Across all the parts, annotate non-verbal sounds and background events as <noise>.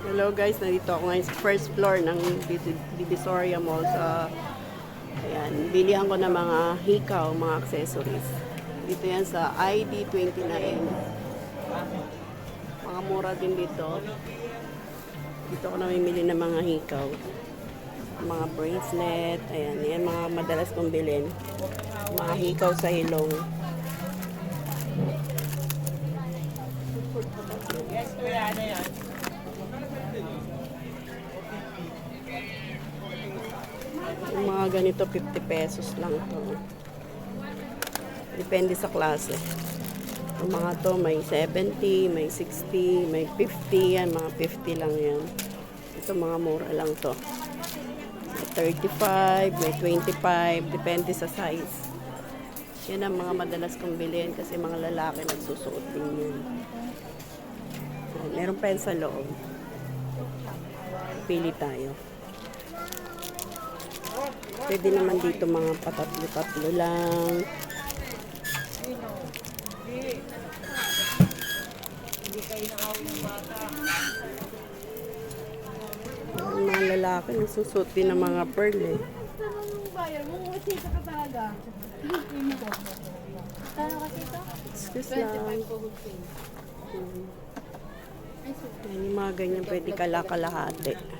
Hello guys, nandito ako ngayon sa first floor ng Div- Divisoria Mall sa Ayan, bilihan ko ng mga hikaw, mga accessories. Dito yan sa ID29. Mga mura din dito. Dito ako namimili ng mga hikaw. Mga bracelet, ayan, yan mga madalas kong bilhin. Mga hikaw sa hilong. Yung mga ganito, 50 pesos lang to. Depende sa klase. Yung mga to, may 70, may 60, may 50, yan, mga 50 lang yan. Ito, mga mura lang to. May 35, may 25, depende sa size. Yan ang mga madalas kong bilhin kasi mga lalaki nagsusuot din yun. Meron pa yan sa loob. Pili tayo. Pwede naman dito mga patatlo-tatlo lang. Ang mga lalaki nagsusot din ng mga pearl eh. Excuse lang. Yan yung mga ganyan pwede kalakalahati.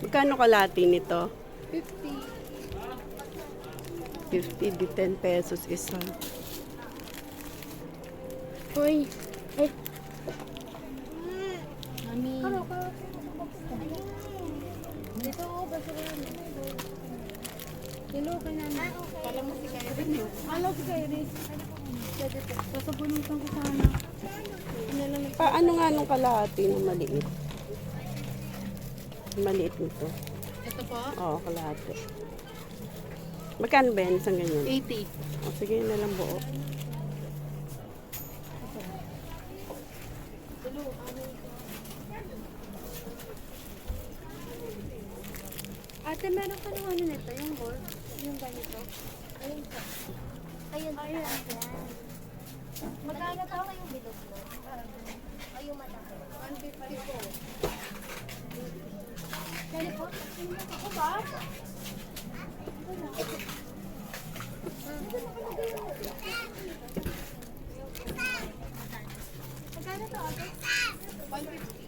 Magkano kalati nito? 50. 50 di 10 pesos isa. Uy. Ay. Mami. Dito ako, basta ko yan. Hello, ka na. Kala mo si rin yun. Hello, si. Sasabunutan ko sana. Ano Paano nga nung kalahati ng maliit? Maliit nito. Ito po, Oo, kalahati. Magkano ba yan isang ganyan? 80. O, sige na lang buo. Ate, meron ka ng ano nito, yung gold, yung ganito. Ayun po. Ayun po. Ayun. Magkano tao kayong bilog mo? Ay, yung malaki. 150 po. Kaya po? Ako ba? Magkano to ate? 150.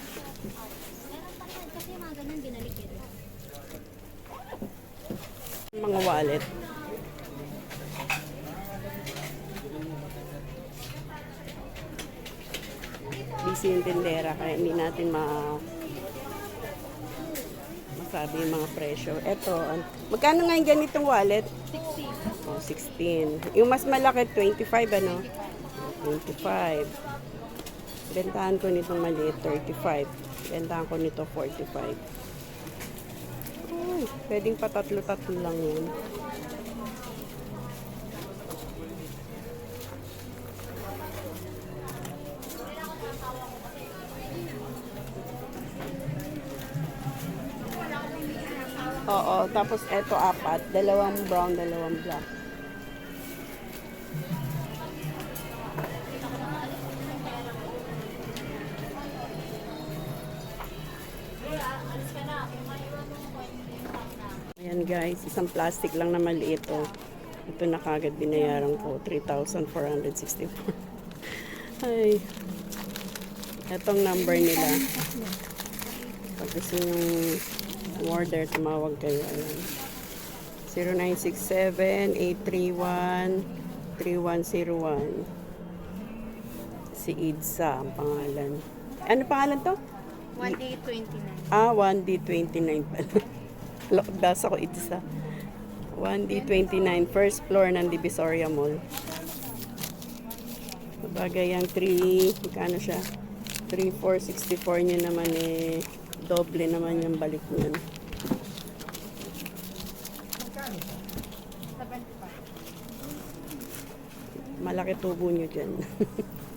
Meron pa rin. Kasi yung mga ganun binalik yun. Mga wallet. Busy yung tindera kaya hindi natin ma masabi yung mga presyo. Ito, an- magkano nga yung ganitong wallet? 60. Oh, 16. Yung mas malaki, 25 ano? 25. Bentahan ko nitong maliit, 35. Bentahan ko nito, 45. Uy, pwedeng patatlo-tatlo lang yun. Oo, tapos eto apat. Dalawang brown, dalawang black. Ayan guys, isang plastic lang na maliit oh. Ito na kagad binayaran ko, 3,464. <laughs> Ay. Etong number nila. Pag gusto nyo order, tumawag kayo. Ayan. 0967-831-3101. Si Idsa ang pangalan. Ano pangalan to? 1D29. Ah, 1D29 pala. Basa ko Idsa. 1D29, first floor ng Divisoria Mall. Bagay ang 3, magkano siya? 3, 4, 64 niya naman eh, doble naman yung balik niyan. Malaki tubo niyo dyan. <laughs>